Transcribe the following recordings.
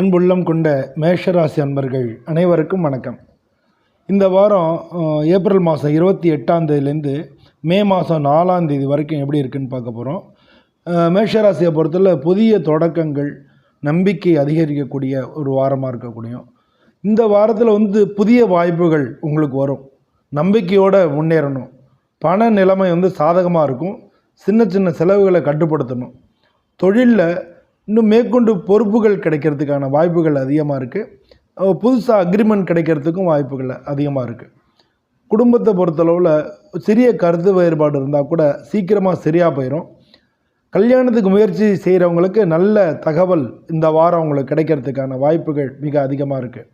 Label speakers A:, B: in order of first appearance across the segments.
A: அன்புள்ளம் கொண்ட மேஷராசி அன்பர்கள் அனைவருக்கும் வணக்கம். இந்த வாரம் ஏப்ரல் மாதம் இருபத்தி எட்டாம் தேதியிலேருந்து மே மாதம் நாலாம் தேதி வரைக்கும் எப்படி இருக்குன்னு பார்க்க போகிறோம் மேஷராசியை பொறுத்தல புதிய தொடக்கங்கள் நம்பிக்கை அதிகரிக்கக்கூடிய ஒரு வாரமாக இருக்கக்கூடியும் இந்த வாரத்தில் வந்து புதிய வாய்ப்புகள் உங்களுக்கு வரும். நம்பிக்கையோடு முன்னேறணும். பண நிலைமை வந்து சாதகமாக இருக்கும். சின்ன சின்ன செலவுகளை கட்டுப்படுத்தணும். தொழிலில் இன்னும் மேற்கொண்டு பொறுப்புகள் கிடைக்கிறதுக்கான வாய்ப்புகள் அதிகமாக இருக்குது புதுசாக அக்ரிமெண்ட் கிடைக்கிறதுக்கும் வாய்ப்புகள் அதிகமாக இருக்குது குடும்பத்தை பொறுத்தளவில் சிறிய கருத்து வேறுபாடு இருந்தால் கூட சீக்கிரமாக சரியாக போயிடும் கல்யாணத்துக்கு முயற்சி செய்கிறவங்களுக்கு நல்ல தகவல் இந்த வாரம் அவங்களுக்கு கிடைக்கிறதுக்கான வாய்ப்புகள் மிக அதிகமாக இருக்குது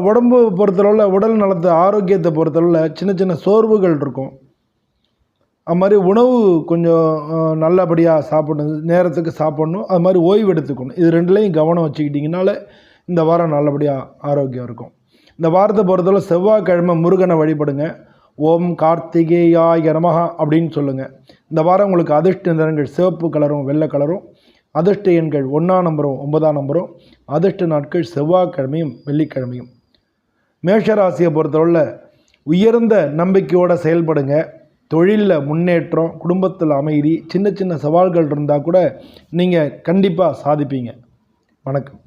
A: உடம்பு பொறுத்தளவில் உடல் நலத்தை ஆரோக்கியத்தை பொறுத்தளவில் சின்ன சின்ன சோர்வுகள் இருக்கும். அது மாதிரி உணவு கொஞ்சம் நல்லபடியாக சாப்பிடணும். நேரத்துக்கு சாப்பிடணும். அது மாதிரி ஓய்வு எடுத்துக்கணும். இது ரெண்டுலேயும் கவனம் வச்சுக்கிட்டிங்கனால இந்த வாரம் நல்லபடியாக ஆரோக்கியம் இருக்கும். இந்த வாரத்தை பொறுத்தவரை செவ்வாய்க்கிழமை முருகனை வழிபடுங்க. ஓம் கார்த்திகேயாய நமஹா அப்படின்னு சொல்லுங்கள் இந்த வாரம் உங்களுக்கு அதிர்ஷ்ட நிறங்கள் சிவப்பு கலரும் வெள்ளை கலரும். அதிர்ஷ்ட எண்கள் ஒன்றாம் நம்பரும் ஒன்பதாம் நம்பரும். அதிர்ஷ்ட நாட்கள் செவ்வாய்க்கிழமையும் வெள்ளிக்கிழமையும். மேஷராசியை பொறுத்தவரை உயர்ந்த நம்பிக்கையோடு செயல்படுங்க. தொழிலில் முன்னேற்றம் குடும்பத்தில் அமைதி சின்ன சின்ன சவால்கள் இருந்தால் கூட நீங்கள் கண்டிப்பாக சாதிப்பீங்க. வணக்கம்.